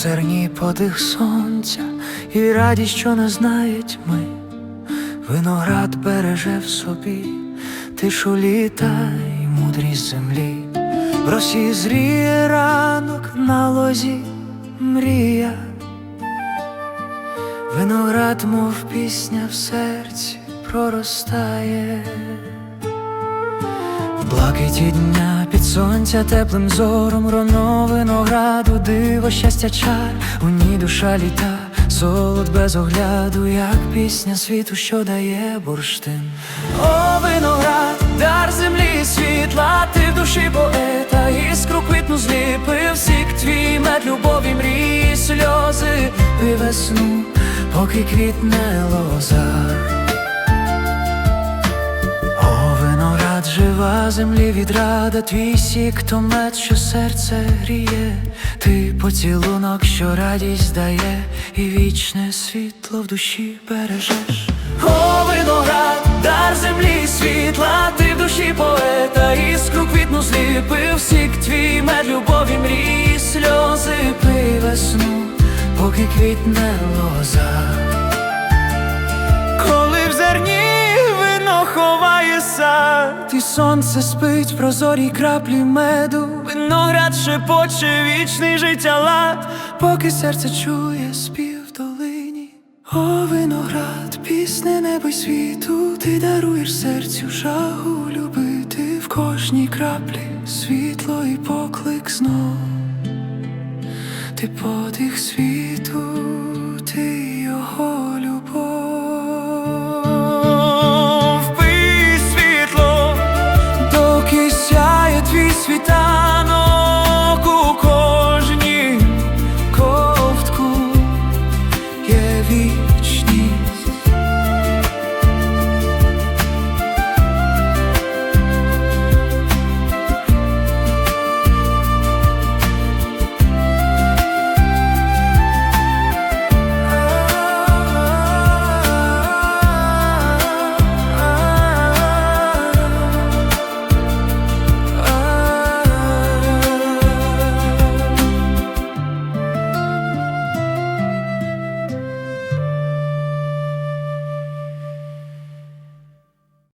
зерні подих сонця і радість, що не знає тьми. Виноград береже в собі тишу літа й мудрість землі. В росі зріє ранок на лозі мрія. Виноград, мов пісня в серці проростає. Блакиті дня під сонця теплим зором роно винограду, диво, щастя, чар, у ній душа літа, солод без огляду, як пісня світу, що дає бурштин. О, виноград, дар землі і світла, ти в душі поета, іскру квітну зліпив, сік твій мед, любові, мрії, сльози і весну, поки квітне лоза. Жива землі відрада, твій сік, то мед, що серце гріє, ти поцілунок, що радість дає, і вічне світло в душі бережеш. О, виноград, дар землі світла, ти в душі поета, іскру квітну зліпив, сік твій мед, любові, мрії, сльози, пий весну, поки квітне лоза. Коли в зерні вино ховає сад, і сонце спить в прозорій краплі меду, виноград шепоче вічний життя лад, поки серце чує спів долині. О, виноград, пісне небо й світу, ти даруєш серцю жагу любити в кожній краплі світло і поклик знов. Ти подих світ. suis